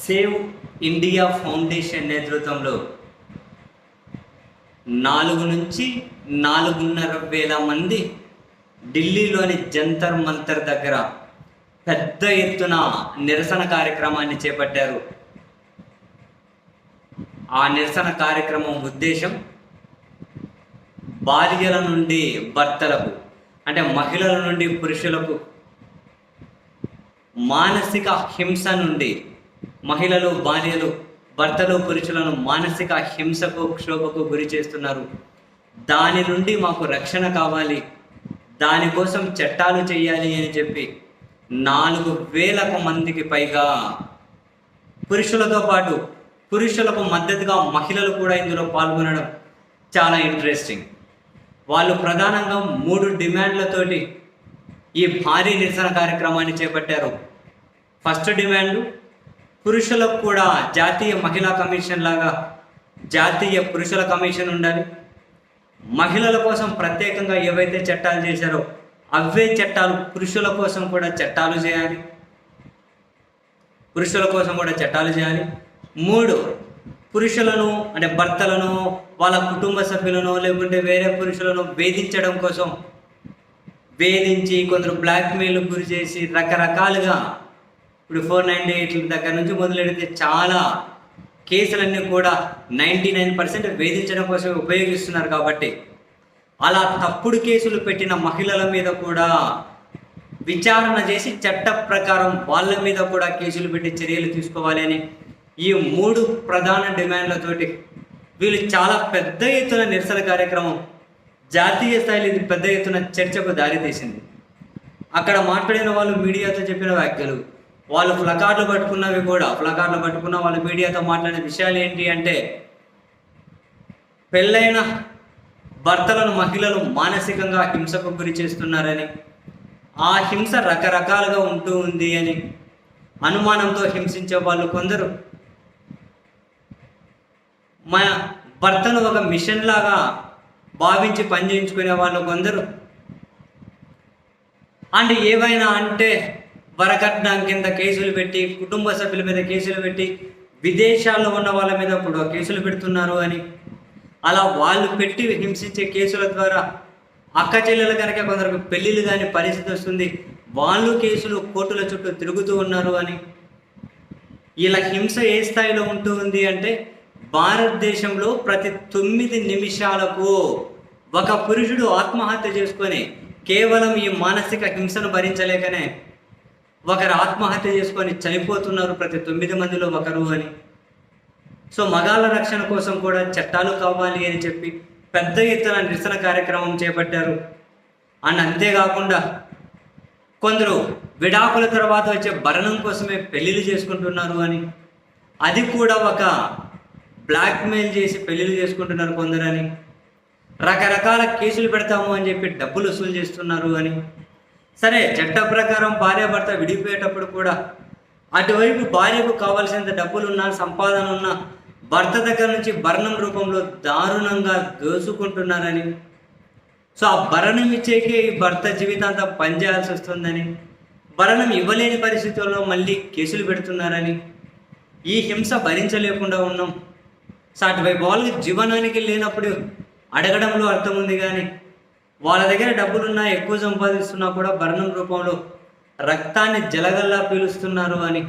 Save India foundation నేతృత్వంలో నాలుగు నుంచి నాలుగున్నర వేల మంది ఢిల్లీలోని జంతర్ మంతర్ దగ్గర పెద్ద ఎత్తున నిరసన కార్యక్రమాన్ని చేపట్టారు. ఆ నిరసన కార్యక్రమం ఉద్దేశం బాల్యల నుండి భర్తలకు అంటే మహిళల నుండి పురుషులకు మానసిక హింస నుండి మహిళలు బాల్యలు భర్తలు పురుషులను మానసిక హింసకు క్షోభకు గురి చేస్తున్నారు. దాని నుండి మాకు రక్షణ కావాలి. దానికోసం చట్టాలు చేయాలి అని చెప్పి నాలుగు వేలకు మందికి పైగా పురుషులతో పాటు పురుషులకు మద్దతుగా మహిళలు కూడా ఇందులో పాల్గొనడం చాలా ఇంట్రెస్టింగ్ వాళ్ళు ప్రధానంగా మూడు డిమాండ్లతోటి ఈ భారీ నిరసన కార్యక్రమాన్ని చేపట్టారు. ఫస్ట్ డిమాండ్ పురుషులకు కూడా జాతీయ మహిళా కమిషన్ లాగా జాతీయ పురుషుల కమిషన్ ఉండాలి. మహిళల కోసం ప్రత్యేకంగా ఏవైతే చట్టాలు చేశారో అవే చట్టాలు పురుషుల కోసం కూడా చట్టాలు చేయాలి. పురుషుల కోసం కూడా చట్టాలు చేయాలి. మూడు పురుషులను అంటే భర్తలను వాళ్ళ కుటుంబ సభ్యులను లేకుంటే వేరే పురుషులను వేధించడం కోసం వేధించి కొందరు బ్లాక్మెయిల్ గురి చేసి రకరకాలుగా ఇప్పుడు ఫోర్ నైంటీ ఎయిట్ దగ్గర నుంచి మొదలెడితే చాలా కేసులన్నీ కూడా నైంటీ నైన్ పర్సెంట్ వేధించడం కోసం ఉపయోగిస్తున్నారు కాబట్టి అలా తప్పుడు కేసులు పెట్టిన మహిళల మీద కూడా విచారణ చేసి చట్ట ప్రకారం వాళ్ళ మీద కూడా కేసులు పెట్టి చర్యలు తీసుకోవాలి అని ఈ మూడు ప్రధాన డిమాండ్లతోటి వీళ్ళు చాలా పెద్ద ఎత్తున నిరసన కార్యక్రమం జాతీయ స్థాయిలో ఇది పెద్ద ఎత్తున చర్చకు దారితీసింది. అక్కడ మాట్లాడిన వాళ్ళు మీడియాతో చెప్పిన వ్యాఖ్యలు వాళ్ళు ప్లకార్డులు పట్టుకున్నవి కూడా ప్లకార్డులు పట్టుకున్న వాళ్ళు మీడియాతో మాట్లాడిన విషయాలు ఏంటి అంటే పెళ్ళైన భర్తలను మహిళలు మానసికంగా హింసకు గురి చేస్తున్నారని ఆ హింస రకరకాలుగా ఉంటూ ఉంది అని అనుమానంతో హింసించే వాళ్ళు కొందరు. మన భర్తను ఒక మిషన్ లాగా భావించి పనిచేయించుకునే వాళ్ళు కొందరు. అండ్ ఏవైనా అంటే వరకట్నం కింద కేసులు పెట్టి కుటుంబ సభ్యుల మీద కేసులు పెట్టి విదేశాల్లో ఉన్న వాళ్ళ మీద కూడా కేసులు పెడుతున్నారు అని. అలా వాళ్ళు పెట్టి హింసించే కేసుల ద్వారా అక్క చెల్లెలు కనుక కొందరికి పెళ్ళిళ్ళు కానీ పరిస్థితి వస్తుంది వాళ్ళు కేసులు కోర్టుల చుట్టూ తిరుగుతూ ఉన్నారు అని. ఇలా హింస ఏ స్థాయిలో ఉంటూ ఉంది అంటే భారతదేశంలో ప్రతి తొమ్మిది నిమిషాలకు ఒక పురుషుడు ఆత్మహత్య చేసుకొని కేవలం ఈ మానసిక హింసను భరించలేకనే ఒకరు ఆత్మహత్య చేసుకొని చనిపోతున్నారు ప్రతి తొమ్మిది మందిలో ఒకరు అని. సో మగాళ్ళ రక్షణ కోసం కూడా చట్టాలు కావాలి అని చెప్పి పెద్ద ఎత్తున నిరసన కార్యక్రమం చేపట్టారు. అండ్ అంతేకాకుండా కొందరు విడాకుల తర్వాత వచ్చే భరణం కోసమే పెళ్ళిళ్ళు చేసుకుంటున్నారు అని. అది కూడా ఒక బ్లాక్మెయిల్ చేసి పెళ్ళిళ్ళు చేసుకుంటున్నారు కొందరని. రకరకాల కేసులు పెడతాము అని చెప్పి డబ్బులు వసూలు చేస్తున్నారు అని. సరే చట్ట ప్రకారం భార్యాభర్త విడిపోయేటప్పుడు కూడా అటువైపు భార్యకు కావాల్సినంత డబ్బులు ఉన్నా సంపాదన ఉన్నా భర్త దగ్గర నుంచి భరణం రూపంలో దారుణంగా దోసుకుంటున్నారని సో ఆ భరణం ఇచ్చేకే ఈ భర్త జీవితాంతం పనిచేయాల్సి వస్తుందని భరణం ఇవ్వలేని పరిస్థితుల్లో మళ్ళీ కేసులు పెడుతున్నారని. ఈ హింస భరించలేకుండా ఉన్నాం. సో అటువైపు వాళ్ళకి జీవనానికి లేనప్పుడు అడగడంలో అర్థం ఉంది కానీ వాళ్ళ దగ్గర డబ్బులున్నా ఎక్కువ సంపాదిస్తున్నా కూడా భరణం రూపంలో రక్తాన్ని జలగల్లా పీలుస్తున్నారు అని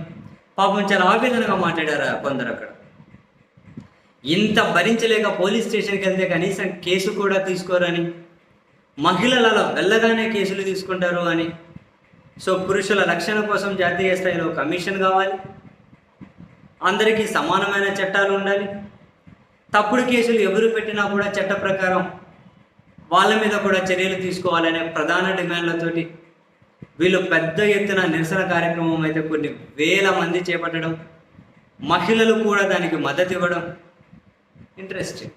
పాపం చాలా ఆవేదనగా మాట్లాడారు కొందరు అక్కడ. ఇంత భరించలేక పోలీస్ స్టేషన్కి వెళ్తే కనీసం కేసు కూడా తీసుకోరని మహిళలలో వెళ్ళగానే కేసులు తీసుకుంటారు అని. సో పురుషుల రక్షణ కోసం జాతీయ స్థాయిలో కమిషన్ కావాలి. అందరికీ సమానమైన చట్టాలు ఉండాలి. తప్పుడు కేసులు ఎవరు పెట్టినా కూడా చట్ట ప్రకారం వాళ్ళ మీద కూడా చర్యలు తీసుకోవాలనే ప్రధాన డిమాండ్లతోటి వీళ్ళు పెద్ద ఎత్తున నిరసన కార్యక్రమం అయితే కొన్ని వేల మంది చేపట్టడం మహిళలు కూడా దానికి మద్దతు ఇవ్వడం ఇంట్రెస్టింగ్